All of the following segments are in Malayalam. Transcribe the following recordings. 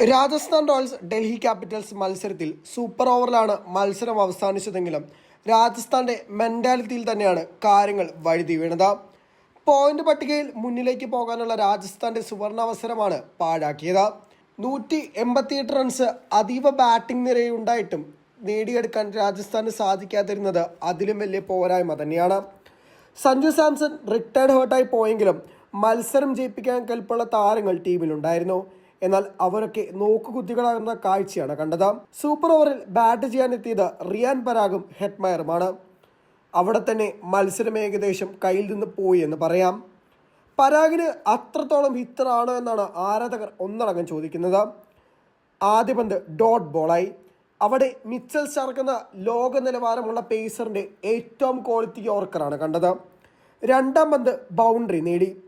രാജസ്ഥാൻ റോയൽസ് ഡൽഹി ക്യാപിറ്റൽസ് മത്സരത്തിൽ സൂപ്പർ ഓവറിലാണ് മത്സരം അവസാനിച്ചതെങ്കിലും രാജസ്ഥാന്റെ മെന്റാലിറ്റിയിൽ തന്നെയാണ് കാര്യങ്ങൾ വഴുതി വീണത്. പോയിന്റ് പട്ടികയിൽ മുന്നിലേക്ക് പോകാനുള്ള രാജസ്ഥാന്റെ സുവർണാവസരമാണ് പാഴാക്കിയത്. നൂറ്റി എൺപത്തിയെട്ട് റൺസ് അതീവ ബാറ്റിംഗ് നിരയുണ്ടായിട്ടും നേടിയെടുക്കാൻ രാജസ്ഥാന് സാധിക്കാതിരുന്നത് അതിലും വലിയ പോരായ്മ തന്നെയാണ്. സഞ്ജു സാംസൺ റിട്ടയർഡ് ഹേർട്ടായി പോയെങ്കിലും മത്സരം ജയിപ്പിക്കാൻ കൽപ്പുള്ള താരങ്ങൾ ടീമിലുണ്ടായിരുന്നു എന്നാൽ അവരൊക്കെ നോക്കുകുത്തികളാകുന്ന കാഴ്ചയാണ് കണ്ടത്. സൂപ്പർ ഓവറിൽ ബാറ്റ് ചെയ്യാനെത്തിയത് റിയാൻ പരാഗും ഹെറ്റ്മയറുമാണ് അവിടെ തന്നെ മത്സരം ഏകദേശം കയ്യിൽ നിന്ന് പോയി എന്ന് പറയാം. പരാഗിന് അത്രത്തോളം ഹിറ്ററാണോ എന്നാണ് ആരാധകർ ഒന്നടങ്കം ചോദിക്കുന്നത്. ആദ്യ പന്ത് ഡോട്ട് ബോളായി അവിടെ മിച്ചൽ സ്റ്റാർക്ക് ലോക നിലവാരമുള്ള പേസറിന്റെ ഏറ്റവും ക്വാളിറ്റി ഓർക്കറാണ് കണ്ടത്. രണ്ടാം പന്ത് ബൗണ്ടറി നേടി.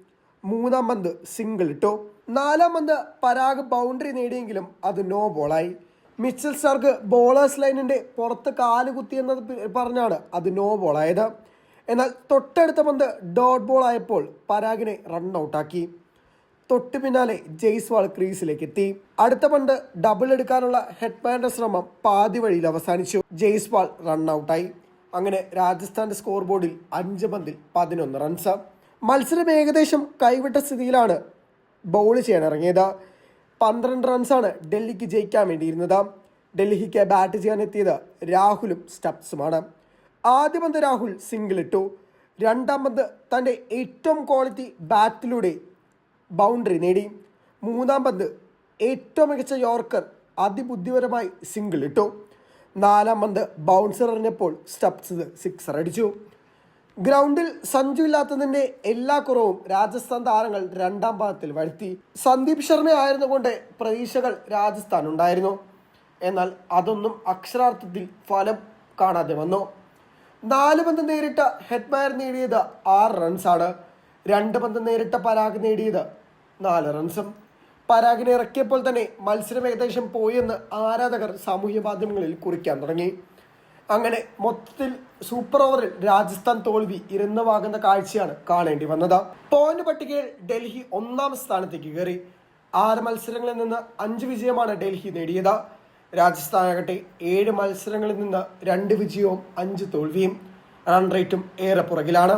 മൂന്നാം പന്ത് സിംഗിൾ ഇട്ടു. നാലാം പന്ത് പരാഗ് ബൗണ്ടറി നേടിയെങ്കിലും അത് നോ ബോളായി മിച്ചൽ സർഗ് ബോളേഴ്സ് ലൈനിന്റെ പുറത്ത് കാൽ കുത്തിയെന്നത് പറഞ്ഞാണ് അത് നോ ബോളായത് എന്നാൽ തൊട്ടടുത്ത പന്ത് ഡോട്ട് ബോൾ ആയപ്പോൾ പരാഗിനെ റൺ ഔട്ടാക്കി തൊട്ടു പിന്നാലെ ജെയ്സ്വാൾ ക്രീസിലേക്ക് എത്തി. അടുത്ത പന്ത് ഡബിൾ എടുക്കാനുള്ള ഹെഡ്മാന്റെ ശ്രമം പാതി വഴിയിൽ അവസാനിച്ചു. ജെയ്സ്വാൾ റൺ ഔട്ടായി അങ്ങനെ രാജസ്ഥാന്റെ സ്കോർ ബോർഡിൽ അഞ്ച് പന്തിൽ പതിനൊന്ന് റൺസ് മത്സരം ഏകദേശം കൈവിട്ട സ്ഥിതിയിലാണ് ബൗൾ ചെയ്യാൻ ഇറങ്ങിയത്. പന്ത്രണ്ട് റൺസാണ് ഡൽഹിക്ക് ജയിക്കാൻ വേണ്ടിയിരുന്നത്. ഡൽഹിക്ക് ബാറ്റ് ചെയ്യാൻ എത്തിയത് രാഹുലും സ്റ്റപ്സുമാണ് ആദ്യ പന്ത് രാഹുൽ സിംഗിൾ ഇട്ടു. രണ്ടാം പന്ത് തന്റെ ഏറ്റവും ക്വാളിറ്റി ബാറ്റിലൂടെ ബൗണ്ടറി നേടി. മൂന്നാം പന്ത് ഏറ്റവും മികച്ച യോർക്കർ അതിബുദ്ധിപരമായി സിംഗിൾ ഇട്ടു. നാലാം പന്ത് ബൗൺസർ എറിഞ്ഞപ്പോൾ സ്റ്റപ്സ് സിക്സർ അടിച്ചു. ഗ്രൗണ്ടിൽ സഞ്ജു ഇല്ലാത്തതിന്റെ എല്ലാ കുറവും രാജസ്ഥാൻ താരങ്ങൾ രണ്ടാം പാദത്തിൽ വരുത്തി. സന്ദീപ് ശർമ്മ ആയിരുന്നുകൊണ്ട് പ്രതീക്ഷകൾ രാജസ്ഥാൻ ഉണ്ടായിരുന്നു. എന്നാൽ അതൊന്നും അക്ഷരാർത്ഥത്തിൽ ഫലം കാണാതെ വന്നു. നാല് പന്ത് നേരിട്ട ഹെഡ്മയർ നേടിയത് ആറ് റൺസാണ് രണ്ട് പന്ത് നേരിട്ട പരാഗ് നേടിയത് നാല് റൺസും പരാഗിനെ ഇറക്കിയപ്പോൾ തന്നെ മത്സരം ഏകദേശം പോയെന്ന് ആരാധകർ സാമൂഹ്യ മാധ്യമങ്ങളിൽ കുറിക്കാൻ തുടങ്ങി. അങ്ങനെ മൊത്തത്തിൽ സൂപ്പർ ഓവറിൽ രാജസ്ഥാൻ തോൽവി ഇരുന്നവാകുന്ന കാഴ്ചയാണ് കാണേണ്ടി വന്നത്. പോയിന്റ് പട്ടികയിൽ ഡൽഹി ഒന്നാം സ്ഥാനത്തേക്ക് കയറി. ആറ് മത്സരങ്ങളിൽ നിന്ന് അഞ്ച് വിജയമാണ് ഡൽഹി നേടിയത്. രാജസ്ഥാൻ ആകട്ടെ ഏഴ് മത്സരങ്ങളിൽ നിന്ന് രണ്ട് വിജയവും അഞ്ച് തോൽവിയും. റൺ റേറ്റും ഏറെ പുറകിലാണ്.